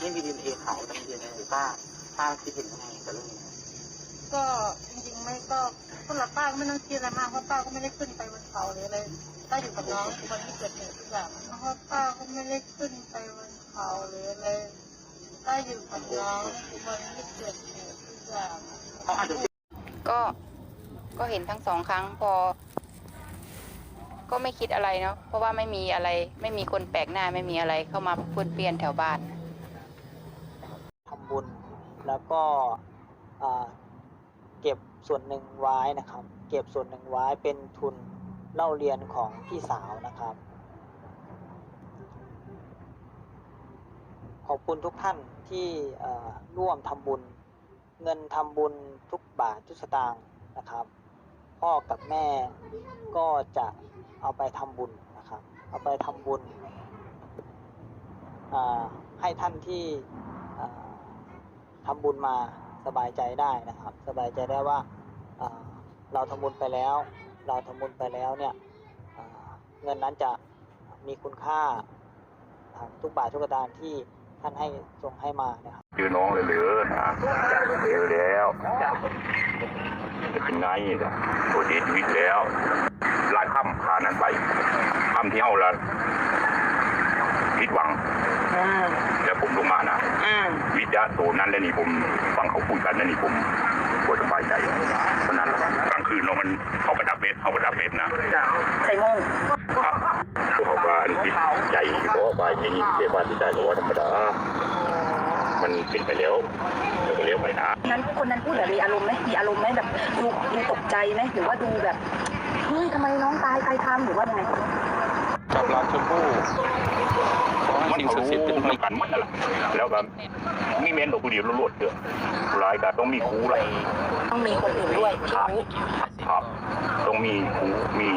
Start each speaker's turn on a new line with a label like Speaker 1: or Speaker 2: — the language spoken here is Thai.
Speaker 1: ไม่มีดีเอ็นเอขายแต่มีดีเอ็นเอหรือป้าป้าคิดเห็นยังไงกับเรื่องนี้
Speaker 2: ก็จริงๆไม่ก็สำหรับป้าก็ไม่ต้องคิดอะไรมากเพราะป้าก็ไม่ได้ขึ้นไปบนเขาหรืออะไรป้าอยู่กับน้องวันที่เกิดเหตุทุกอย่างเพราะป้าก็ไม่ได้ขึ้นไปบนเขาหรืออะไรป้าอยู่กับน้องวันที่เกิดเหตุทุกอย่าง
Speaker 3: ก็ก็เห็นทั้งสองครั้งพอ ก็ไม่คิดอะไรเนาะเพราะว่าไม่มีอะไร ไม่มีคนแปลกหน้าไม่มีอะไรเข้ามาพูดเปลี่ยนแถวบ้าน
Speaker 4: แล้วก็เก็บส่วนหนึ่งไว้นะครับ เก็บส่วนหนึ่งไว้เป็นทุนเล่าเรียนของพี่สาวนะครับ ขอบคุณทุกท่านที่ร่วมทำบุญ เงินทำบุญทุกบาททุกสตางค์นะครับ พ่อกับแม่ก็จะเอาไปทำบุญนะครับ เอาไปทำบุญให้ท่านที่ อ่าทำบุญมาสบายใจได้นะครับ สบายใจได้ว่าเราทำบุญไปแล้ว เราทำบุญไปแล้วเนี่ยเงินนั้นจะมีคุณค่าทุกบาททุกสตางค์ที่ท่านให้ส่งให้มานะครับ
Speaker 5: ชื่อน้องเลยเหลือนะเจอแล้วจะขึ้นไงนะตัวดีชีวิตแล้วหลายค่ำพานั้นไปค่ำที่เอาละผิดหวัง แล้วผมลงมานะ วิทยาโตนั้นแล้วนี่ผมฟังเขาพูดกันแล้วนี่ผมปวดสบายใจเพราะนั้นกลางคืนเรามันเขาประดับเบ็ดเขาประดับเบ็ดนะ
Speaker 2: ใส่โม่ง
Speaker 5: ครับเขาว่าอันติดใจเพราะว่าอย่างนี้เรียกว่าติดใจเพราะว่าธรรมดามันเป็นไปแล้วเดี๋ยวก็เลี้ยวไปนะ
Speaker 6: นั้นคนนั้นพูดแบบมีอารมณ์ไหมมีอารมณ์ไหมแบบดูดูตกใจไหมหรือว่าดูแบบเฮ้ยทำไมน้องตายใครทำหรือว่าไง
Speaker 7: กับเรานชมพู่
Speaker 5: มันเขา
Speaker 7: ศักดิ์สิทธิ์
Speaker 5: รู้
Speaker 7: มัน
Speaker 5: นำกันมันนั่นแหละแล้วก็มีเมนดอกกุหลีรวดๆเถอะรายก็ต้องมีครูอะไร
Speaker 6: ต้องมีคนอื่นด้วย
Speaker 5: ครับครับต้องมีครูมี